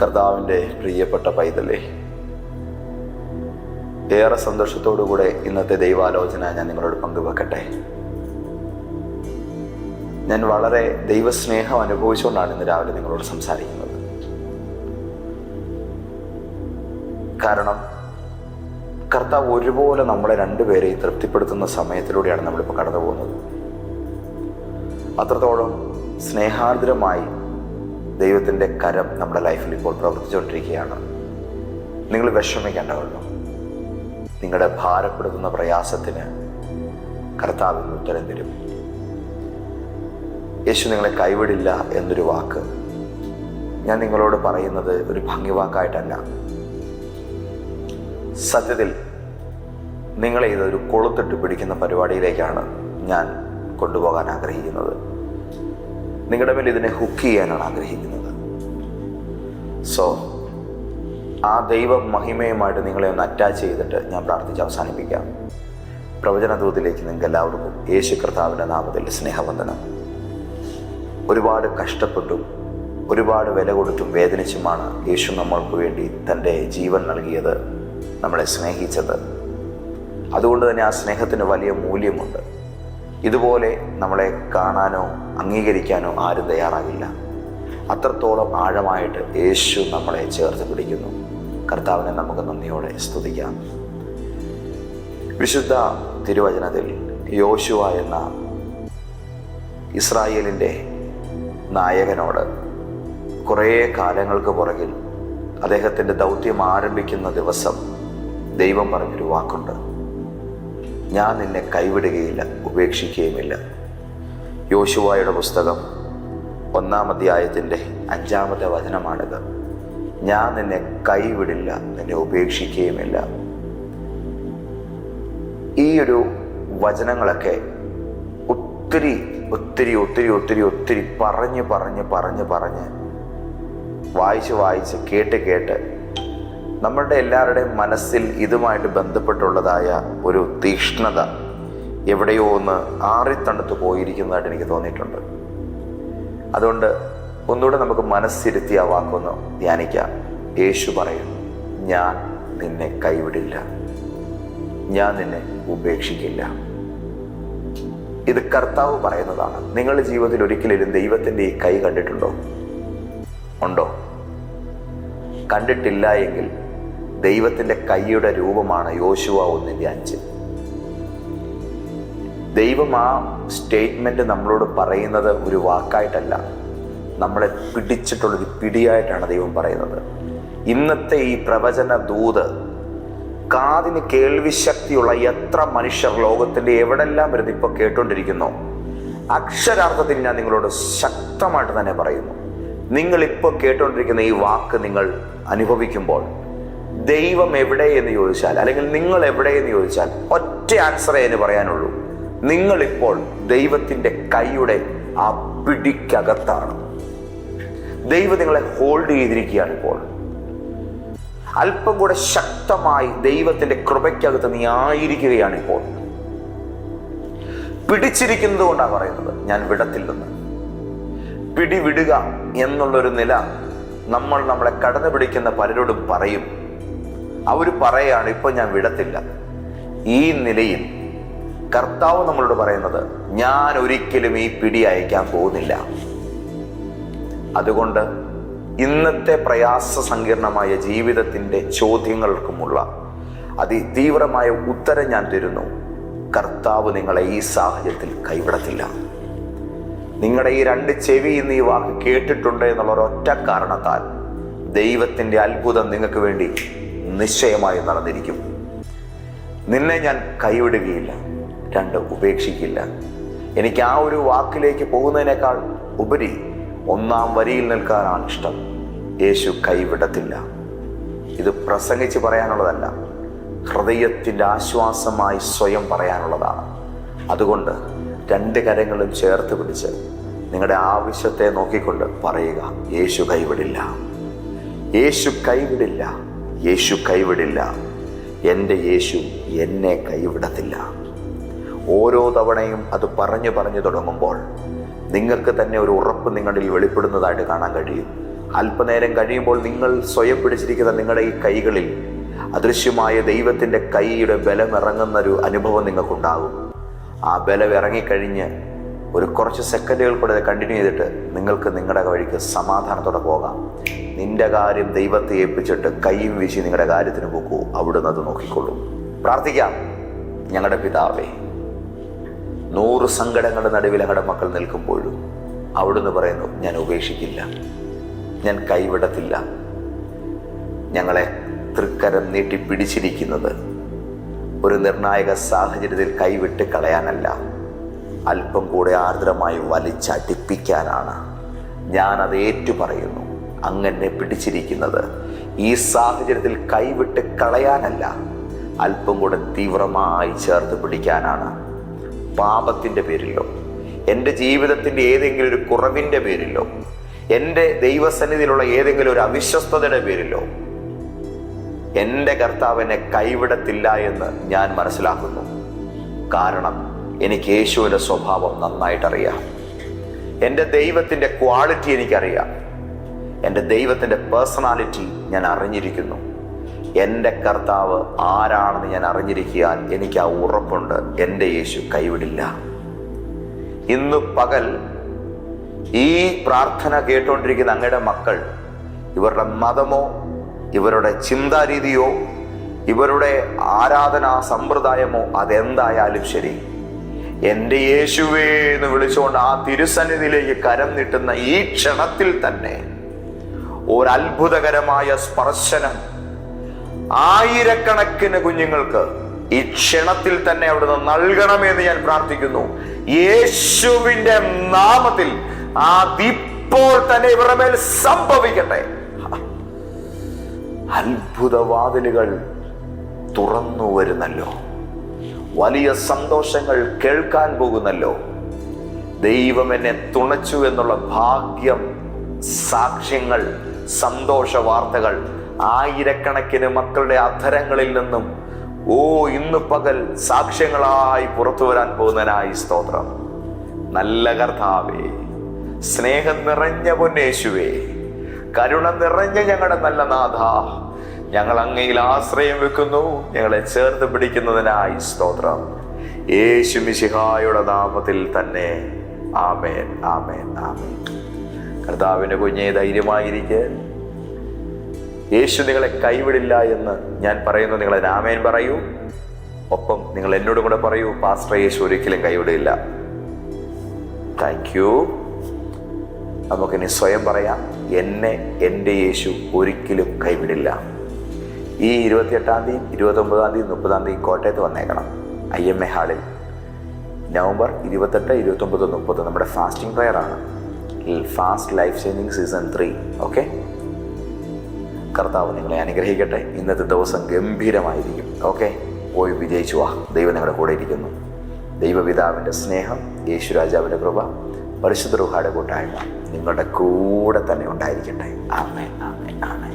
കർത്താവിന്റെ പ്രിയപ്പെട്ട പൈതലേ ഏറെ സന്തോഷത്തോടുകൂടെ ഇന്നത്തെ ദൈവാലോചന ഞാൻ നിങ്ങളോട് പങ്കുവെക്കട്ടെ. ഞാൻ വളരെ ദൈവസ്നേഹം അനുഭവിച്ചുകൊണ്ടാണ് ഇന്ന് രാവിലെ നിങ്ങളോട് സംസാരിക്കുന്നത്. കാരണം കർത്താവ് ഒരുപോലെ നമ്മളെ രണ്ടുപേരെയും തൃപ്തിപ്പെടുത്തുന്ന സമയത്തിലൂടെയാണ് നമ്മളിപ്പോൾ കടന്നു പോകുന്നത് അത്രത്തോളം സ്നേഹാർദ്രമായി ദൈവത്തിന്റെ കരം നമ്മുടെ ലൈഫിൽ ഇപ്പോൾ പ്രവർത്തിച്ചുകൊണ്ടിരിക്കുകയാണ്. നിങ്ങൾ വിഷമിക്കേണ്ടതുള്ളു നിങ്ങളുടെ ഭാരപ്പെടുത്തുന്ന പ്രയാസത്തിന് കർത്താവിന് ഉത്തരം തരും. യേശു നിങ്ങളെ കൈവിടില്ല എന്നൊരു വാക്ക്. ഞാൻ നിങ്ങളോട് പറയുന്നത് ഒരു ഭംഗിവാക്കായിട്ടല്ല സത്യത്തിൽ നിങ്ങളെ ഇതൊരു കൊളുത്തിട്ട് പിടിക്കുന്ന പരിപാടിയിലേക്കാണ് ഞാൻ കൊണ്ടുപോകാൻ ആഗ്രഹിക്കുന്നത്. നിങ്ങളുടെ മേൽ ഇതിനെ ഹുക്ക് ചെയ്യാനാണ് ആഗ്രഹിക്കുന്നത്. സോ ആ ദൈവ മഹിമയുമായിട്ട് നിങ്ങളെ ഒന്ന് അറ്റാച്ച് ചെയ്തിട്ട് ഞാൻ പ്രാർത്ഥിച്ച് അവസാനിപ്പിക്കാം. പ്രവചന ദൂതിലേക്ക് നിങ്ങൾക്ക് എല്ലാവർക്കും യേശു കർത്താവിന്റെ നാമത്തിൽ സ്നേഹവന്ദനം. ഒരുപാട് കഷ്ടപ്പെട്ടും ഒരുപാട് വില കൊടുത്തും വേദനിച്ചുമാണ് യേശു നമ്മൾക്ക് വേണ്ടി തന്റെ ജീവൻ നൽകിയത് നമ്മളെ സ്നേഹിച്ചത്. അതുകൊണ്ട് തന്നെ ആ സ്നേഹത്തിന് വലിയ മൂല്യമുണ്ട്. ഇതുപോലെ നമ്മളെ കാണാനോ അംഗീകരിക്കാനോ ആരും തയ്യാറാകില്ല. അത്രത്തോളം ആഴമായിട്ട് യേശു നമ്മളെ ചേർത്ത് പിടിക്കുന്നു. കർത്താവിനെ നമുക്ക് നന്ദിയോടെ സ്തുതിക്കാം. വിശുദ്ധ തിരുവചനത്തിൽ യോശുവ എന്ന ഇസ്രായേലിന്റെ നായകനോട് കുറേ കാലങ്ങൾക്ക് പുറകിൽ അദ്ദേഹത്തിന്റെ ദൗത്യം ആരംഭിക്കുന്ന ദിവസം ദൈവം പറഞ്ഞൊരു വാക്കുണ്ട്. ഞാൻ നിന്നെ കൈവിടുകയില്ല ഉപേക്ഷിക്കുകയുമില്ല. യോശുവായുടെ പുസ്തകം ഒന്നാം അധ്യായത്തിന്റെ അഞ്ചാമത്തെ വചനമാണിത്. ഞാൻ നിന്നെ കൈവിടില്ല നിന്നെ ഉപേക്ഷിക്കുകയുമില്ല. ഈ ഒരു വചനങ്ങളൊക്കെ ഒത്തിരി ഒത്തിരി ഒത്തിരി ഒത്തിരി ഒത്തിരി പറഞ്ഞ് പറഞ്ഞ് പറഞ്ഞ് പറഞ്ഞ് വായിച്ച് വായിച്ച് കേട്ട് കേട്ട് നമ്മളുടെ എല്ലാവരുടെയും മനസ്സിൽ ഇതുമായിട്ട് ബന്ധപ്പെട്ടുള്ളതായ ഒരു തീക്ഷ്ണത എവിടെയോ ഒന്ന് ആറിത്തണുത്ത് പോയിരിക്കുന്നതായിട്ട് എനിക്ക് തോന്നിയിട്ടുണ്ട്. അതുകൊണ്ട് ഒന്നുകൂടെ നമുക്ക് മനസ്സിരുത്തി ആ വാക്കൊന്ന് ധ്യാനിക്കാം. യേശു പറയും ഞാൻ നിന്നെ കൈവിടില്ല. ഞാൻ നിന്നെ ഉപേക്ഷിക്കില്ല. ഇത് കർത്താവ് പറയുന്നതാണ്. നിങ്ങളുടെ ജീവിതത്തിൽ ഒരിക്കലും ദൈവത്തിന്റെ ഈ കൈ കണ്ടിട്ടുണ്ടോ? ഉണ്ടോ? കണ്ടിട്ടില്ല എങ്കിൽ ദൈവത്തിന്റെ കൈയുടെ രൂപമാണ് യോശുവ ഒന്നിന്റെ അഞ്ച്. ദൈവം ആ സ്റ്റേറ്റ്മെന്റ് നമ്മളോട് പറയുന്നത് ഒരു വാക്കായിട്ടല്ല. നമ്മളെ പിടിച്ചിട്ടുള്ളൊരു പിടിയായിട്ടാണ് ദൈവം പറയുന്നത്. ഇന്നത്തെ ഈ പ്രവചന ദൂത് കാതിന് കേൾവിശക്തിയുള്ള എത്ര മനുഷ്യർ ലോകത്തിന്റെ എവിടെല്ലാം വരുന്ന ഇപ്പോൾ കേട്ടുകൊണ്ടിരിക്കുന്നു. അക്ഷരാർത്ഥത്തിൽ ഞാൻ നിങ്ങളോട് ശക്തമായിട്ട് തന്നെ പറയുന്നു. നിങ്ങളിപ്പോൾ കേട്ടുകൊണ്ടിരിക്കുന്ന ഈ വാക്ക് നിങ്ങൾ അനുഭവിക്കുമ്പോൾ ദൈവം എവിടെ എന്ന് ചോദിച്ചാൽ അല്ലെങ്കിൽ നിങ്ങൾ എവിടെ എന്ന് ചോദിച്ചാൽ ഒറ്റ ആൻസറേ എന്ന് പറയാനുള്ളൂ. നിങ്ങളിപ്പോൾ ദൈവത്തിന്റെ കൈയുടെ ആ പിടിക്കകത്താണ്. ദൈവം നിങ്ങളെ ഹോൾഡ് ചെയ്തിരിക്കുകയാണ് ഇപ്പോൾ. അല്പം കൂടെ ശക്തമായി ദൈവത്തിന്റെ കൃപയ്ക്കകത്ത് നീ ആയിരിക്കുകയാണ് ഇപ്പോൾ. പിടിച്ചിരിക്കുന്നത് കൊണ്ടാണ് പറയുന്നത് ഞാൻ വിടത്തില്ലെന്ന് പിടിവിടുക എന്നുള്ളൊരു നില നമ്മൾ നമ്മളെ കടന്നു പിടിക്കുന്ന പലരോടും പറയും. അവർ പറയാണ് ഇപ്പൊ ഞാൻ വിടത്തില്ല. ഈ നിലയിൽ കർത്താവ് നമ്മളോട് പറയുന്നത് ഞാൻ ഒരിക്കലും ഈ പിടി അയക്കാൻ പോകുന്നില്ല. അതുകൊണ്ട് ഇന്നത്തെ പ്രയാസ സങ്കീർണമായ ജീവിതത്തിന്റെ ചോദ്യങ്ങൾക്കുമുള്ള അതിതീവ്രമായ ഉത്തരം ഞാൻ തരുന്നു. കർത്താവ് നിങ്ങളെ ഈ സാഹചര്യത്തിൽ കൈവിടത്തില്ല. നിങ്ങളുടെ ഈ രണ്ട് ചെവി ഇന്ന് ഈ വാക്ക് കേട്ടിട്ടുണ്ട് എന്നുള്ള ഒരൊറ്റ കാരണത്താൽ ദൈവത്തിന്റെ അത്ഭുതം നിങ്ങൾക്ക് വേണ്ടി നിശ്ചയമായി നടന്നിരിക്കും. നിന്നെ ഞാൻ കൈവിടുകയില്ല രണ്ട് ഉപേക്ഷിക്കില്ല. എനിക്ക് ആ ഒരു വാക്കിലേക്ക് പോകുന്നതിനേക്കാൾ ഉപരി ഒന്നാം വരിയിൽ നിൽക്കാനാണ് ഇഷ്ടം. യേശു കൈവിടത്തില്ല. ഇത് പ്രസംഗിച്ച് പറയാനുള്ളതല്ല ഹൃദയത്തിന്റെ ആശ്വാസമായി സ്വയം പറയാനുള്ളതാണ്. അതുകൊണ്ട് രണ്ട് കരങ്ങളും ചേർത്ത് പിടിച്ച് നിങ്ങളുടെ ആവശ്യത്തെ നോക്കിക്കൊണ്ട് പറയുക യേശു കൈവിടില്ല. യേശു കൈവിടില്ല. യേശു കൈവിടില്ല. എന്റെ യേശു എന്നെ കൈവിടത്തില്ല. ഓരോ തവണയും അത് പറഞ്ഞു പറഞ്ഞു തുടങ്ങുമ്പോൾ നിങ്ങൾക്ക് തന്നെ ഒരു ഉറപ്പ് നിങ്ങളിൽ വെളിപ്പെടുന്നതായിട്ട് കാണാൻ കഴിയും. അല്പനേരം കഴിയുമ്പോൾ നിങ്ങൾ സ്വയം പിടിച്ചിരിക്കുന്ന നിങ്ങളുടെ ഈ കൈകളിൽ അദൃശ്യമായ ദൈവത്തിന്റെ കൈയുടെ ബലം ഇറങ്ങുന്ന ഒരു അനുഭവം നിങ്ങൾക്കുണ്ടാകും. ആ ബലം ഇറങ്ങിക്കഴിഞ്ഞ് ഒരു കുറച്ച് സെക്കൻഡുകൾ കൂടെ കണ്ടിന്യൂ ചെയ്തിട്ട് നിങ്ങൾക്ക് നിങ്ങളുടെ വഴിക്ക് സമാധാനത്തോടെ പോകാം. നിന്റെ കാര്യം ദൈവത്തെ ഏൽപ്പിച്ചിട്ട് കൈയും വീശി നിങ്ങളുടെ കാര്യത്തിന് പോക്കൂ. അവിടുന്ന് അത് നോക്കിക്കൊള്ളൂ. പ്രാർത്ഥിക്കാം. ഞങ്ങളുടെ പിതാവേ നൂറ് സങ്കടങ്ങളുടെ നടുവിൽ ഞങ്ങളുടെ മക്കൾ നിൽക്കുമ്പോഴും അവിടുന്ന് പറയുന്നു ഞാൻ ഉപേക്ഷിക്കില്ല. ഞാൻ കൈവിടത്തില്ല. ഞങ്ങളെ തൃക്കരം നീട്ടി പിടിച്ചിരിക്കുന്നത് ഒരു നിർണായക സാഹചര്യത്തിൽ കൈവിട്ട് കളയാനല്ല. അല്പം കൂടെ ആർദ്രമായി വലിച്ചടിപ്പിക്കാനാണ്. ഞാൻ അത് ഏറ്റുപറയുന്നു. അങ്ങനെ പിടിച്ചിരിക്കുന്നത് ഈ സാഹചര്യത്തിൽ കൈവിട്ട് കളയാനല്ല. അല്പം കൂടെ തീവ്രമായി ചേർത്ത് പിടിക്കാനാണ്. പാപത്തിന്റെ പേരിലോ എന്റെ ജീവിതത്തിന്റെ ഏതെങ്കിലും ഒരു കുറവിന്റെ പേരിലോ എന്റെ ദൈവസന്നിധിയിലുള്ള ഏതെങ്കിലും ഒരു അവിശ്വസ്തതയുടെ പേരിലോ എന്റെ കർത്താവിനെ കൈവിടത്തില്ല എന്ന് ഞാൻ മനസ്സിലാക്കുന്നു. കാരണം എനിക്ക് യേശുവിന്റെ സ്വഭാവം നന്നായിട്ടറിയാം. എന്റെ ദൈവത്തിന്റെ ക്വാളിറ്റി എനിക്കറിയാം. എന്റെ ദൈവത്തിന്റെ പേഴ്സണാലിറ്റി ഞാൻ അറിഞ്ഞിരിക്കുന്നു. എന്റെ കർത്താവ് ആരാണെന്ന് ഞാൻ അറിഞ്ഞിരിക്കാൻ എനിക്ക് ആ ഉറപ്പുണ്ട്. എന്റെ യേശു കൈവിടില്ല. ഇന്ന് പകൽ ഈ പ്രാർത്ഥന കേട്ടുകൊണ്ടിരിക്കുന്ന അങ്ങയുടെ മക്കൾ ഇവരുടെ മതമോ ഇവരുടെ ചിന്താരീതിയോ ഇവരുടെ ആരാധനാ സമ്പ്രദായമോ അതെന്തായാലും ശരി. എന്റെ യേശുവേ എന്ന് വിളിച്ചുകൊണ്ട് ആ തിരുസന്നിധിയിലേക്ക് കരം നീട്ടുന്ന ഈ ക്ഷണത്തിൽ തന്നെ ഒരത്ഭുതകരമായ സ്പർശനം ആയിരക്കണക്കിന് കുഞ്ഞുങ്ങൾക്ക് ഈ ക്ഷണത്തിൽ തന്നെ അവിടുന്ന് നൽകണമെന്ന് ഞാൻ പ്രാർത്ഥിക്കുന്നു. യേശുവിന്റെ നാമത്തിൽ ആ ഇപ്പോൾ തന്നെ ഇവരുടെ മേൽ സംഭവിക്കട്ടെ. അത്ഭുതവാതിലുകൾ തുറന്നു വരുന്നല്ലോ. വലിയ സന്തോഷങ്ങൾ കേൾക്കാൻ പോകുന്നല്ലോ. ദൈവം എന്നെ തുണച്ചു എന്നുള്ള ഭാഗ്യം സാക്ഷ്യങ്ങൾ സന്തോഷ വാർത്തകൾ ആയിരക്കണക്കിന് മക്കളുടെ അധരങ്ങളിൽ നിന്നും ഓ ഇന്ന് പകൽ സാക്ഷ്യങ്ങളായി പുറത്തു വരാൻ പോകുന്നതിനായി സ്തോത്രം. നല്ല കർത്താവേ സ്നേഹം നിറഞ്ഞ പൊന്നേശുവേ കരുണ നിറഞ്ഞ ഞങ്ങളുടെ നല്ല നാഥ ഞങ്ങൾ അങ്ങയിൽ ആശ്രയം വെക്കുന്നു. ഞങ്ങളെ ചേർത്ത് പിടിക്കുന്നതിനായി സ്തോത്രം. യേശു മിശിഹായുടെ നാമത്തിൽ തന്നെ. ആമേൻ ആമേൻ ആമേൻ. കർത്താവിന്റെ കുഞ്ഞെ ധൈര്യമായിരിക്കെ. യേശു നിങ്ങളെ കൈവിടില്ല എന്ന് ഞാൻ പറയുന്നു. നിങ്ങളെ രാമേൻ പറയൂ. ഒപ്പം നിങ്ങൾ എന്നോടും കൂടെ പറയൂ പാസ്റ്റർ യേശു ഒരിക്കലും കൈവിടില്ല. താങ്ക് യു നമുക്കിനി സ്വയം പറയാം എന്നെ എന്റെ യേശു ഒരിക്കലും കൈവിടില്ല. ഈ ഇരുപത്തിയെട്ടാം തീയതി ഇരുപത്തൊമ്പതാം തീയതി മുപ്പതാം തീയതി കോട്ടയത്ത് വന്നേക്കണം. ഐ എം എ ഹാളിൽ. നവംബർ ഇരുപത്തെട്ട് ഇരുപത്തൊമ്പത് മുപ്പത് നമ്മുടെ ഫാസ്റ്റിംഗ് പ്രയർ ആണ്. Fast life changing season three okay കർത്താവ് നിങ്ങളെ അനുഗ്രഹിക്കട്ടെ. ഇന്നത്തെ ദിവസം ഗംഭീരമായിരിക്കും ഓക്കെ പോയി വിജയിച്ചു വാ. ദൈവം നിങ്ങളുടെ കൂടെ ഇരിക്കുന്നു. ദൈവപിതാവിന്റെ സ്നേഹം യേശുരാജാവിന്റെ കൃപ പരിശുദ്ധ റുഹായുടെ കൂട്ടായ്മ നിങ്ങളുടെ കൂടെ തന്നെ ഉണ്ടായിരിക്കട്ടെ. ആമേ ആമേ ആമേ